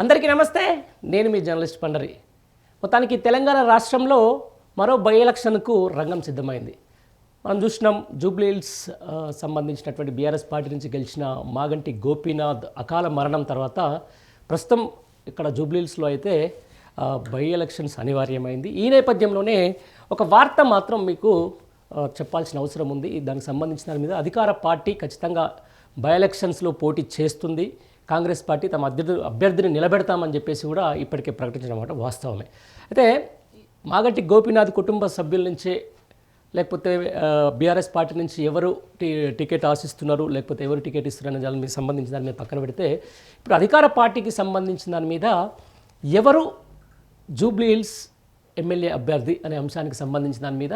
అందరికీ నమస్తే నేను మీ జర్నలిస్ట్ పండరి. మొత్తానికి తెలంగాణ రాష్ట్రంలో మరో బై ఎలక్షన్కు రంగం సిద్ధమైంది. మనం చూసినాం జూబ్లీహిల్స్ సంబంధించినటువంటి బీఆర్ఎస్ పార్టీ నుంచి గెలిచిన మాగంటి గోపీనాథ్ అకాల మరణం తర్వాత ప్రస్తుతం ఇక్కడ జూబ్లీహిల్స్లో అయితే బై ఎలక్షన్స్ అనివార్యమైంది. ఈ నేపథ్యంలోనే ఒక వార్త మాత్రం మీకు చెప్పాల్సిన అవసరం ఉంది. దానికి సంబంధించిన దాని మీద అధికార పార్టీ ఖచ్చితంగా బై ఎలక్షన్స్లో పోటీ చేస్తుంది. కాంగ్రెస్ పార్టీ తమ అభ్యర్థి అభ్యర్థిని నిలబెడతామని చెప్పేసి కూడా ఇప్పటికే ప్రకటించిన మాట వాస్తవమే. అయితే మాగంటి గోపీనాథ్ కుటుంబ సభ్యుల నుంచే లేకపోతే బీఆర్ఎస్ పార్టీ నుంచి ఎవరు టి టికెట్ ఆశిస్తున్నారు లేకపోతే ఎవరు టికెట్ ఇస్తున్నారనే దాని మీద సంబంధించిన దాని మీద పక్కన పెడితే ఇప్పుడు అధికార పార్టీకి సంబంధించిన దాని మీద ఎవరు జూబ్లీ హిల్స్ ఎమ్మెల్యే అభ్యర్థి అనే అంశానికి సంబంధించిన దాని మీద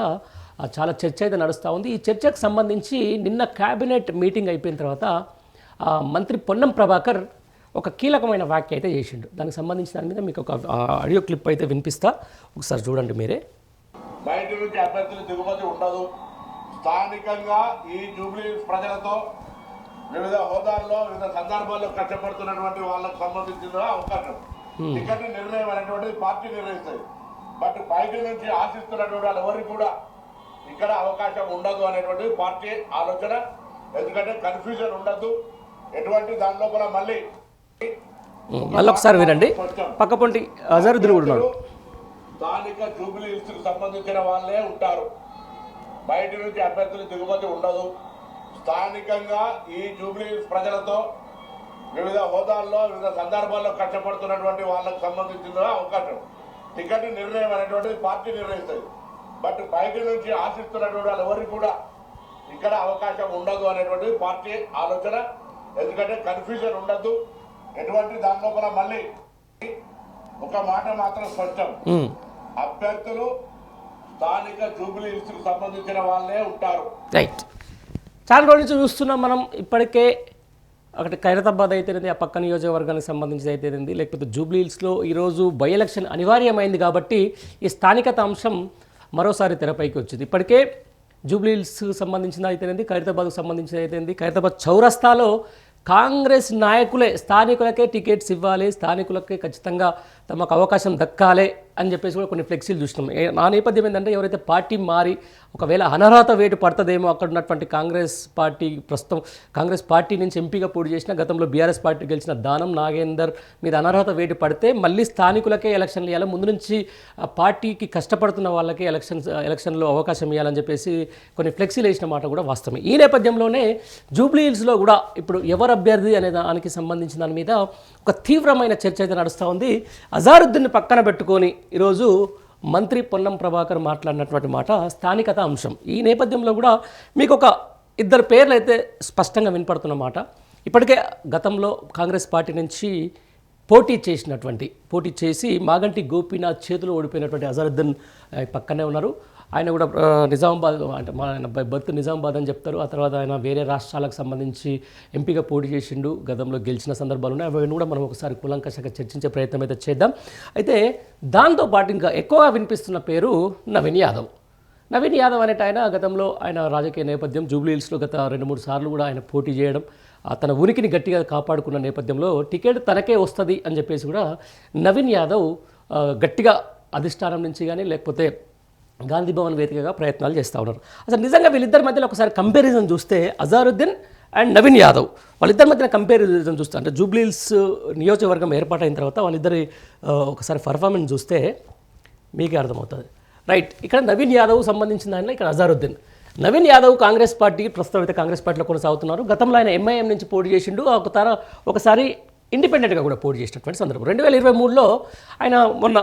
చాలా చర్చ అయితే నడుస్తూ ఉంది. ఈ చర్చకు సంబంధించి నిన్న క్యాబినెట్ మీటింగ్ అయిపోయిన తర్వాత మంత్రి పొన్నం ప్రభాకర్ ఒక కీలకమైన వ్యాఖ్య అయితే చేసిండు. దానికి సంబంధించిన దాని మీద మీకు ఒక ఆడియో క్లిప్ అయితే వినిపిస్తా. ఒకసారి చూడండి మీరే. బయట నుంచి అభ్యర్థులు దిగుమతి ఉండదు. స్థానికంగా ఈ జూబ్లీ ప్రజలతో వివిధ హోదాల్లో వివిధ సందర్భాల్లో కష్టపడుతున్నటువంటి వాళ్ళకు సంబంధించిన అవకాశం. టికెట్ నిర్ణయం అనేటువంటిది పార్టీ నిర్ణయిస్తుంది. బట్ బయట నుంచి ఆశిస్తున్నటువంటి వాళ్ళు ఎవరికి కూడా ఇక్కడ అవకాశం ఉండదు అనేటువంటిది పార్టీ ఆలోచన. ఎందుకంటే కన్ఫ్యూజన్ ఉండదు ఎటువంటి దాని లోపల మళ్ళీ మళ్ళీ ఒకసారి వినండి. పక్కపొంటి అజరుద్దీన్ కూడా ఉన్నాడు స్థానిక జూబిలీ హిల్స్కి సంబంధించిన వాళ్ళే ఉంటారు. బయట నుంచి అభ్యర్థులు దిగుమతి ఉండదు. స్థానికంగా ఈ జూబిలీ ప్రజలతో వివిధ హోదాల్లో వివిధ సందర్భాల్లో కష్టపడుతున్నటువంటి వాళ్ళకు సంబంధించిన అవకాశం. టికెట్ నిర్ణయం అనేటువంటిది పార్టీ నిర్ణయిస్తుంది. బట్ బయట నుంచి ఆశిస్తున్నటువంటి వాళ్ళు ఎవరికి కూడా ఇక్కడ అవకాశం ఉండదు అనేటువంటిది పార్టీ ఆలోచన. ఎందుకంటే కన్ఫ్యూజన్ ఉండదు ఎటువంటి దాని లోపల మళ్ళీ ఒక మాట మాత్రం స్పష్టం. అభ్యర్థులు స్థానిక జూబిలీ హిల్స్కు సంబంధించిన వాళ్ళే ఉంటారు. రైట్ చాలా రోజుల నుంచి చూస్తున్నాం మనం ఇప్పటికే ఒకటి ఖైరతాబాద్ అయితేనేది ఆ పక్క నియోజకవర్గానికి సంబంధించి అయితేనేది లేకపోతే జూబ్లీ హిల్స్లో ఈరోజు బై ఎలక్షన్ అనివార్యమైంది కాబట్టి ఈ స్థానికత అంశం మరోసారి తెరపైకి వచ్చింది. ఇప్పటికే జూబ్లీ సంబంధించిన అయితేనేది ఖైరతాబాద్కు సంబంధించిన అయితేనేది ఖైరతాబాద్ చౌరస్తాలో కాంగ్రెస్ నాయకులే స్థానికులకే టికెట్స్ ఇవ్వాలి స్థానికులకే ఖచ్చితంగా తమకు అవకాశం దక్కాలి అని చెప్పేసి కూడా కొన్ని ఫ్లెక్సీలు చూసినాం. నా నేపథ్యం ఏంటంటే ఎవరైతే పార్టీ మారి ఒకవేళ అనర్హత వేటు పడుతుందేమో అక్కడ ఉన్నటువంటి కాంగ్రెస్ పార్టీ ప్రస్తుతం కాంగ్రెస్ పార్టీ నుంచి ఎంపీగా పోటీ చేసిన గతంలో బీఆర్ఎస్ పార్టీ గెలిచిన దానం నాగేందర్ మీద అనర్హత వేటు పడితే మళ్ళీ స్థానికులకే ఎలక్షన్లు ఇవ్వాలి ముందు నుంచి పార్టీకి కష్టపడుతున్న వాళ్ళకే ఎలక్షన్స్ ఎలక్షన్లో అవకాశం ఇవ్వాలని చెప్పేసి కొన్ని ఫ్లెక్సీలు వేసిన మాట కూడా వాస్తవమే. ఈ నేపథ్యంలోనే జూబ్లీ హిల్స్లో కూడా ఇప్పుడు ఎవరు అభ్యర్థి అనే దానికి సంబంధించిన దాని మీద ఒక తీవ్రమైన చర్చ అయితే నడుస్తూ ఉంది. అజారుద్దీన్ పక్కన పెట్టుకొని ఈరోజు మంత్రి పొన్నం ప్రభాకర్ మాట్లాడినటువంటి మాట స్థానికత అంశం. ఈ నేపథ్యంలో కూడా మీకు ఒక ఇద్దరు పేర్లు అయితే స్పష్టంగా వినపడుతున్న మాట. ఇప్పటికే గతంలో కాంగ్రెస్ పార్టీ నుంచి పోటీ చేసినటువంటి పోటీ చేసి మాగంటి గోపీనాథ్ చేతిలో ఓడిపోయినటువంటి అజరుద్దీన్ పక్కనే ఉన్నారు. ఆయన కూడా నిజామాబాద్ అంటే మన ఆయన బర్త్ నిజామాబాద్ అని చెప్తారు. ఆ తర్వాత ఆయన వేరే రాష్ట్రాలకు సంబంధించి ఎంపీగా పోటీ చేసిండు గతంలో గెలిచిన సందర్భాలు ఉన్నాయి. అవన్నీ కూడా మనం ఒకసారి కూలంకషంగా చర్చించే ప్రయత్నం అయితే చేద్దాం. అయితే దాంతోపాటు ఇంకా ఎక్కువగా వినిపిస్తున్న పేరు నవీన్ యాదవ్. నవీన్ యాదవ్ అనేట ఆయన గతంలో ఆయన రాజకీయ నేపథ్యం జూబ్లీహిల్స్లో గత రెండు మూడు సార్లు కూడా ఆయన పోటీ చేయడం ఆ తన ఉనికిని గట్టిగా కాపాడుకున్న నేపథ్యంలో టికెట్ తనకే వస్తుంది అని చెప్పేసి కూడా నవీన్ యాదవ్ గట్టిగా అధిష్టానం నుంచి కానీ లేకపోతే గాంధీ భవన్ వేదికగా ప్రయత్నాలు చేస్తూ ఉన్నారు. అసలు నిజంగా వీళ్ళిద్దరి మధ్యలో ఒకసారి కంపారిజన్ చూస్తే అజారుద్దీన్ అండ్ నవీన్ యాదవ్. వాళ్ళిద్దరి మధ్యన కంపారిజన్ చూస్తే అంటే జూబ్లీల్స్ నియోజకవర్గం ఏర్పాటైన తర్వాత వాళ్ళిద్దరి ఒకసారి పర్ఫార్మెన్స్ చూస్తే మీకే అర్థమవుతుంది. రైట్ ఇక్కడ నవీన్ యాదవ్ సంబంధించిన దానిలో ఇక్కడ అజారుద్దీన్. నవీన్ యాదవ్ కాంగ్రెస్ పార్టీ ప్రస్తుతం అయితే కాంగ్రెస్ పార్టీలో కొనసాగుతున్నారు. గతంలో ఆయన ఎంఐఎం నుంచి పోటీ చేసిండు. ఒక తర ఒకసారి ఇండిపెండెంట్గా కూడా పోటీ చేసినటువంటి సందర్భం. రెండు వేల ఇరవై మూడులో ఆయన మొన్న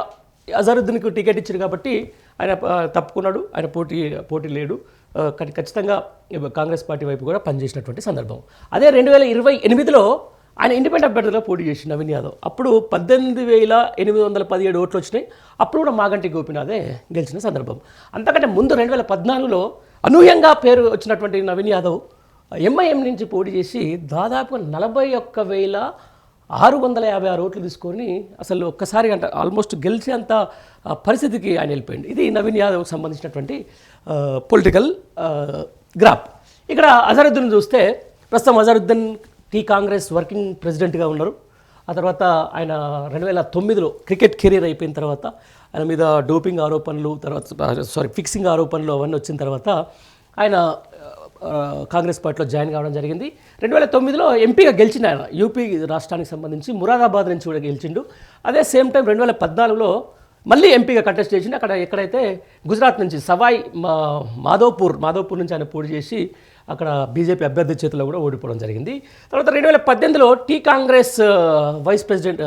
అజారుద్దీన్కి టికెట్ ఇచ్చారు కాబట్టి ఆయన తప్పుకున్నాడు. ఆయన పోటీ పోటీ లేడు. కానీ ఖచ్చితంగా కాంగ్రెస్ పార్టీ వైపు కూడా పనిచేసినటువంటి సందర్భం. అదే రెండు వేల ఇరవై ఎనిమిదిలో ఆయన ఇండిపెండెంట్ అభ్యర్థిగా పోటీ చేసి నవీన్ యాదవ్. అప్పుడు పద్దెనిమిది వేల ఎనిమిది వందల పదిహేడు ఓట్లు వచ్చినాయి. అప్పుడు కూడా మాగంటి గోపినాథే గెలిచిన సందర్భం. అంతకంటే ముందు రెండు వేల పద్నాలుగులో అనూహ్యంగా పేరు వచ్చినటువంటి నవీన్ యాదవ్ ఎంఐఎం నుంచి పోటీ చేసి దాదాపు నలభై ఒక్క వేల ఆరు వందల యాభై ఆరు ఓట్లు తీసుకొని అసలు ఒక్కసారి అంటే ఆల్మోస్ట్ గెలిచేంత పరిస్థితికి ఆయన వెళ్ళిపోయింది ఇది నవీన్ యాదవ్కి సంబంధించినటువంటి పొలిటికల్ గ్రాప్. ఇక్కడ అజరుద్దీన్ చూస్తే ప్రస్తుతం అజరుద్దీన్ టీ కాంగ్రెస్ వర్కింగ్ ప్రెసిడెంట్గా ఉన్నారు. ఆ తర్వాత ఆయన రెండు వేల తొమ్మిదిలో క్రికెట్ కెరీర్ అయిపోయిన తర్వాత ఆయన మీద డోపింగ్ ఆరోపణలు తర్వాత సారీ ఫిక్సింగ్ ఆరోపణలు అవన్నీ వచ్చిన తర్వాత ఆయన కాంగ్రెస్ పార్టీలో జాయిన్ కావడం జరిగింది. రెండు వేల తొమ్మిదిలో ఎంపీగా గెలిచిన ఆయన యూపీ రాష్ట్రానికి సంబంధించి మురాదాబాద్ నుంచి కూడా గెలిచిండు. అదే సేమ్ టైం రెండు వేల పద్నాలుగులో మళ్ళీ ఎంపీగా కంటెస్ట్ చేసిండు. అక్కడ ఎక్కడైతే గుజరాత్ నుంచి సవాయ్ మా మాధోపూర్ మాధోపూర్ నుంచి ఆయన పోటీ చేసి అక్కడ బీజేపీ అభ్యర్థి చేతిలో కూడా ఓడిపోవడం జరిగింది. తర్వాత రెండు వేల పద్దెనిమిదిలో T Congress vice president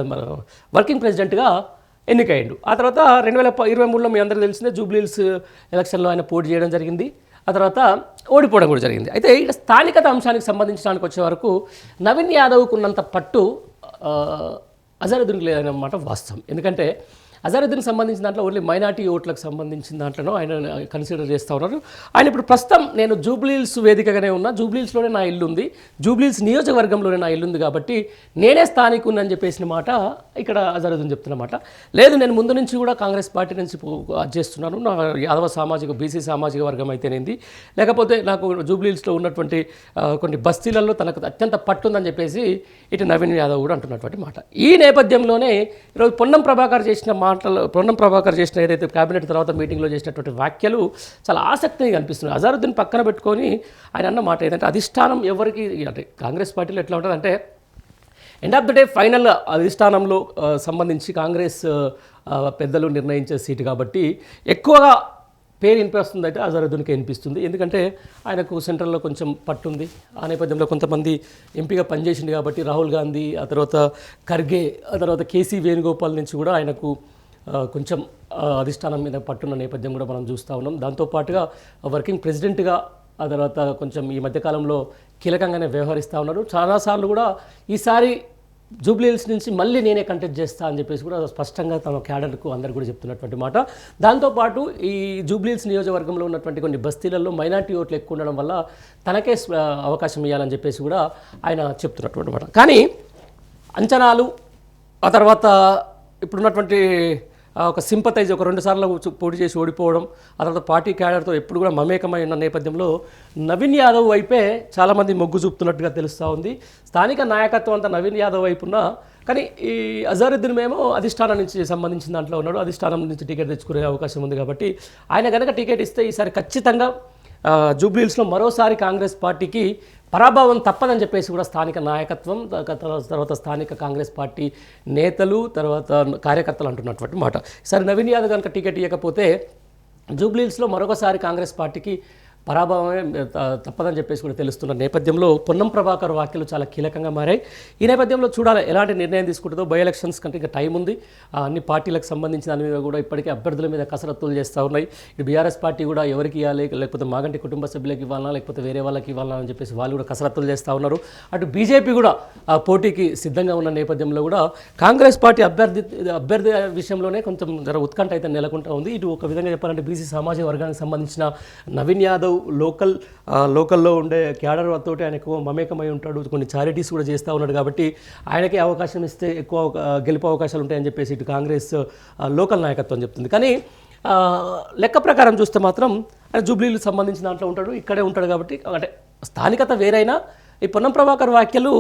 working ప్రెసిడెంట్గా ఎన్నికయ్యాడు. ఆ తర్వాత రెండు వేల ఇరవై మూడులో మీ అందరికీ తెలిసిందే జూబ్లీహిల్స్ ఎలక్షన్లో ఆయన పోటీ చేయడం జరిగింది. ఆ తర్వాత ఓడిపోవడం కూడా జరిగింది. అయితే ఇక్కడ స్థానికత అంశానికి సంబంధించడానికి వచ్చే వరకు నవీన్ యాదవ్కు ఉన్నంత పట్టు ఆ, అజరుద్దీన్కి లేదన్నమాట వాస్తవం. ఎందుకంటే అజరుద్దీన్కి సంబంధించిన దాంట్లో ఓన్లీ మైనార్టీ ఓట్లకు సంబంధించిన దాంట్లోనో ఆయన కన్సిడర్ చేస్తూ ఉన్నారు. ఆయన ఇప్పుడు ప్రస్తుతం నేను జూబ్లీల్స్ వేదికగానే ఉన్నా. జూబ్లీల్స్లోనే నా ఇల్లు ఉంది. జూబ్లీల్స్ నియోజకవర్గంలోనే నా ఇల్లు ఉంది కాబట్టి నేనే స్థానికున్నని చెప్పేసిన మాట ఇక్కడ అజరుద్దీన్ చెప్తున్నమాట లేదు నేను ముందు నుంచి కూడా కాంగ్రెస్ పార్టీ నుంచి చేస్తున్నాను. నా యాదవ సామాజిక బీసీ సామాజిక వర్గం అయితేనేది. లేకపోతే నాకు జూబ్లీల్స్లో ఉన్నటువంటి కొన్ని బస్తీలలో తనకు అత్యంత పట్టుందని చెప్పేసి ఇటు నవీన్ యాదవ్ కూడా అంటున్నటువంటి మాట. ఈ నేపథ్యంలోనే ఈరోజు పొన్నం ప్రభాకర్ చేసిన మాటలు పొన్నం ప్రభాకర్ చేసిన ఏదైతే కేబినెట్ తర్వాత మీటింగ్లో చేసినటువంటి వ్యాఖ్యలు చాలా ఆసక్తిగా అనిపిస్తున్నాయి అజారుద్దీన్ పక్కన పెట్టుకొని ఆయన అన్న మాట ఏంటంటే అధిష్టానం ఎవరికి అంటే కాంగ్రెస్ పార్టీలో ఎట్లా ఉంటుందంటే end of the day final అధిష్టానంలో సంబంధించి కాంగ్రెస్ పెద్దలు నిర్ణయించే సీటు కాబట్టి ఎక్కువగా పేరు వినిపిస్తుంది అయితే అజరుద్దీన్కి వినిపిస్తుంది. ఎందుకంటే ఆయనకు సెంట్రల్లో కొంచెం పట్టుంది. ఆ నేపథ్యంలో కొంతమంది ఎంపీగా పనిచేసింది కాబట్టి రాహుల్ గాంధీ ఆ తర్వాత ఖర్గే ఆ తర్వాత కేసీ వేణుగోపాల్ నుంచి కూడా ఆయనకు కొంచెం అధిష్టానం మీద పట్టున్న నేపథ్యం కూడా మనం చూస్తూ ఉన్నాం. దాంతోపాటుగా వర్కింగ్ ప్రెసిడెంట్గా ఆ తర్వాత కొంచెం ఈ మధ్యకాలంలో కీలకంగానే వ్యవహరిస్తూ ఉన్నారు. చాలాసార్లు కూడా ఈసారి జూబ్లీహిల్స్ నుంచి మళ్ళీ నేనే కంటెక్ట్ చేస్తా అని చెప్పేసి కూడా స్పష్టంగా తమ క్యాడర్కు అందరు కూడా చెప్తున్నటువంటి మాట. దాంతోపాటు ఈ జూబ్లీహిల్స్ నియోజకవర్గంలో ఉన్నటువంటి కొన్ని బస్తీలలో మైనార్టీ ఓట్లు ఎక్కువ ఉండడం వల్ల తనకే అవకాశం ఇవ్వాలని చెప్పేసి కూడా ఆయన చెప్తున్నటువంటి మాట. కానీ అంచనాలు ఆ తర్వాత ఇప్పుడున్నటువంటి ఒక సింపతైజ్ ఒక రెండు సార్లు పోటీ చేసి ఓడిపోవడం ఆ తర్వాత పార్టీ క్యాడర్తో ఎప్పుడు కూడా మమేకమై ఉన్న నేపథ్యంలో నవీన్ యాదవ్ వైపే చాలామంది మొగ్గు చూపుతున్నట్టుగా తెలుస్తూ ఉంది. స్థానిక నాయకత్వం అంతా నవీన్ యాదవ్ వైపు కానీ ఈ అజారుద్దీన్ మేము అధిష్టానం నుంచి సంబంధించిన దాంట్లో ఉన్నాడు. అధిష్టానం నుంచి టికెట్ తెచ్చుకునే అవకాశం ఉంది కాబట్టి ఆయన కనుక టికెట్ ఇస్తే ఈసారి ఖచ్చితంగా జూబ్లీహిల్స్లో మరోసారి కాంగ్రెస్ పార్టీకి పరాభవం తప్పదని చెప్పేసి కూడా స్థానిక నాయకత్వం తర్వాత తర్వాత స్థానిక కాంగ్రెస్ పార్టీ నేతలు తర్వాత కార్యకర్తలు అంటున్నటువంటి మాట. సరే నవీన్ యాదవ్ కనుక టికెట్ ఇవ్వకపోతే జూబ్లీహిల్స్లో మరొకసారి కాంగ్రెస్ పార్టీకి పరాభవమే త- తప్పదని చెప్పేసి కూడా తెలుస్తున్న నేపథ్యంలో పొన్నం ప్రభాకర్ వ్యాఖ్యలు చాలా కీలకంగా మారాయి. ఈ నేపథ్యంలో చూడాలి ఎలాంటి నిర్ణయం తీసుకుంటుందో. బై ఎలక్షన్స్ కంటే ఇంకా టైం ఉంది. అన్ని పార్టీలకు సంబంధించిన దాని మీద కూడా ఇప్పటికే అభ్యర్థుల మీద కసరత్తులు చేస్తూ ఉన్నాయి. ఇటు బీఆర్ఎస్ పార్టీ కూడా ఎవరికి ఇవ్వాలి లేకపోతే మాగంటి కుటుంబ సభ్యులకు ఇవ్వాలన్నా లేకపోతే వేరే వాళ్ళకి ఇవ్వాలన్నా అని చెప్పేసి వాళ్ళు కూడా కసరత్తులు చేస్తూ ఉన్నారు. అటు బీజేపీ కూడా ఆ పోటీకి సిద్ధంగా ఉన్న నేపథ్యంలో కూడా కాంగ్రెస్ పార్టీ అభ్యర్థి అభ్యర్థి విషయంలోనే కొంచెం జర ఉత్కంఠ అయితే నెలకొంటా ఉంది. ఇటు ఒక విధంగా చెప్పాలంటే బీసీ సామాజిక వర్గానికి సంబంధించిన నవీన్ యాదవ్ లోకల్ లోకల్లో ఉండే క్యాడర్ తోటి ఆయన ఎక్కువ మమేకమై ఉంటాడు. కొన్ని చారిటీస్ కూడా చేస్తూ ఉన్నాడు కాబట్టి ఆయనకే అవకాశం ఇస్తే ఎక్కువ గెలుపు అవకాశాలు ఉంటాయని చెప్పేసి ఇటు కాంగ్రెస్ లోకల్ నాయకత్వం చెప్తుంది. కానీ లెక్క ప్రకారం చూస్తే మాత్రం ఆయన జూబ్లీలు సంబంధించిన దాంట్లో ఉంటాడు ఇక్కడే ఉంటాడు కాబట్టి అంటే స్థానికత వేరైనా ఈ పొన్నం ప్రభాకర్ వ్యాఖ్యలు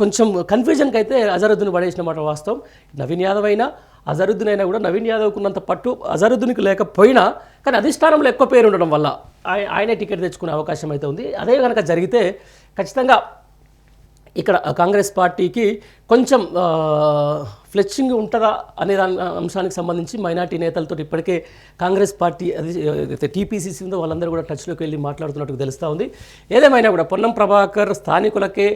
కొంచెం కన్ఫ్యూజన్కి అయితే అజరుద్దీన్ పడేసిన మాట వాస్తవం. నవీన్ యాదవ్ అయినా అజరుద్దీన్ అయినా కూడా నవీన్ యాదవ్ ఉన్నంత పట్టు అజరుద్దీన్కి లేకపోయినా కానీ అధిష్టానంలో ఎక్కువ పేరు ఉండడం వల్ల ఆయన ఆయనే టికెట్ తెచ్చుకునే అవకాశం అయితే ఉంది. అదే కనుక జరిగితే ఖచ్చితంగా ఇక్కడ కాంగ్రెస్ పార్టీకి కొంచెం ఫ్లెచ్చింగ్ ఉంటుందా అనే దాని అంశానికి సంబంధించి మైనార్టీ నేతలతో ఇప్పటికే కాంగ్రెస్ పార్టీ అది టీపీసీసీ ఉందో వాళ్ళందరూ కూడా టచ్లోకి వెళ్ళి మాట్లాడుతున్నట్టు తెలుస్తూ ఉంది. ఏదేమైనా కూడా పొన్నం ప్రభాకర్ స్థానికులకే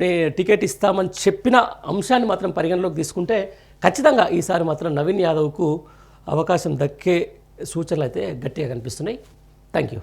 నే టికెట్ ఇస్తామని చెప్పిన అంశాన్ని మాత్రం పరిగణలోకి తీసుకుంటే ఖచ్చితంగా ఈసారి మాత్రం నవీన్ యాదవ్కు అవకాశం దక్కే సూచనలు అయితే గట్టిగా కనిపిస్తున్నాయి. Thank you